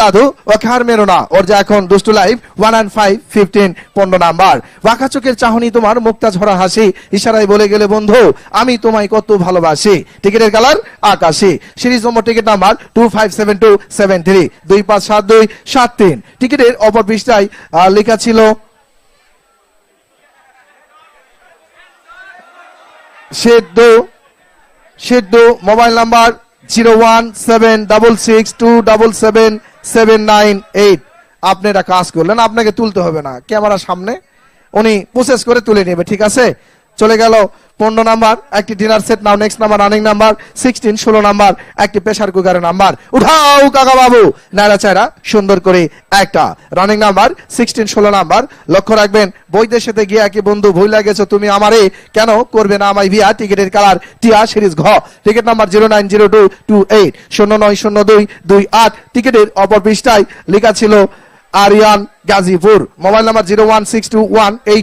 দাদু ও খার মেরো না। ওর যে এখন দুষ্টু life one and five fifteen পনেরো নাম্বার। বাঁকা চোখের চাহনি তোমার, মুক্তা ঝরা হাসি। ইশারায় বলে গেলে, বন্ধু, আমি তোমায় কত ভালোবাসি। টিকিটের কালার আকাশি। Series number ticket number two five seven two seven three দুই পাঁচ সাত দুই সাত তিন। টিকিটের অপর পৃষ্ঠায় লেখা ছিল, সেদ্ধ, সিদ্ধ mobile number zero one seven double six two double seven seven nine eight. আপনি এটা কাজ করলেন, আপনাকে তুলতে হবে না। ক্যামেরার সামনে, উনি প্রসেস করে তুলে নেবে, ঠিক আছে? চলে গেল পনেরো নাম্বার, একটি dinner set now next number running number sixteen ষোলো নাম্বার, একটি প্রেশার কুকারের নাম্বার উঠাও কাকা বাবু। নাড়া চারা সুন্দর করে একটা। রানিং নাম্বার সিক্সটিন ষোলো নাম্বার। লক্ষ্য রাখবেন বৈদেশেতে গিয়ে একই বন্ধু, ভুল গেছো তুমি আমারে কেন করবে না আমায় ভিয়া টিকিটের কালার টিয়া, সিরিজ, ঘ। Ticket number zero nine zero two two eight শূন্য নয়, শূন্য দুই দুই, আট। টিকিটের অপর পৃষ্ঠায় লেখা ছিল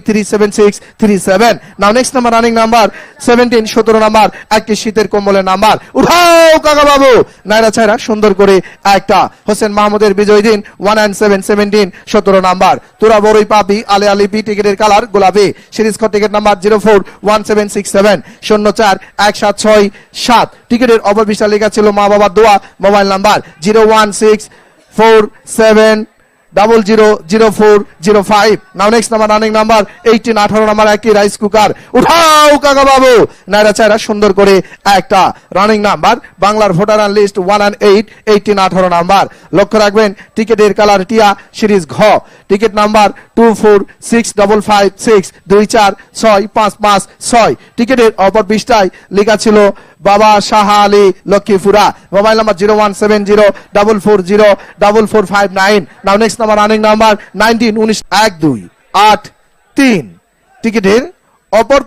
three seven six three seven now next number running number seventeen সতেরো নাম্বার একটি শীতের কম্বলের নাম্বার উঠাও কাকা বাবু নাইরা ছাইরা সুন্দর করে একটা হোসেন মাহমুদের বিজয় দিন ওয়ান অ্যান্ড সেভেন সেভেন্টিন সতেরো নাম্বার তোরা বড়ই পাপি, আলে আলিপি টিকিটের কালার গোলাপি। সিরিজ খ ticket number zero four one seven six seven শূন্য চার, এক সাত ছয় সাত। টিকিটের অপর লেখা ছিল মা বাবার দোয়া mobile number zero one six four seven double zero zero four zero five now next number running number eighteen আঠারো নাম্বার একটি রাইস কুকার উঠাও, কাকা বাবু। নাইরা চাইরা সুন্দর করে একটা রানিং নাম্বার বাংলার voter list one and eight eighteen আঠারো নাম্বার লক্ষ্য রাখবেন, টিকিটের কালার টিয়া, সিরিজ ঘ। Ticket number two four six double five six দুই, চার, ছয়, পাঁচ পাঁচ, ছয়। টিকিটের অপর পৃষ্ঠায় লেখা ছিল Baba Shah Ali Lakshmipura. Mobile number zero one seven zero, double four zero, double four five nine. Now next number আনিং number nineteen উনিশ, এক, দুই, আট, তিন। টিকিটের অপর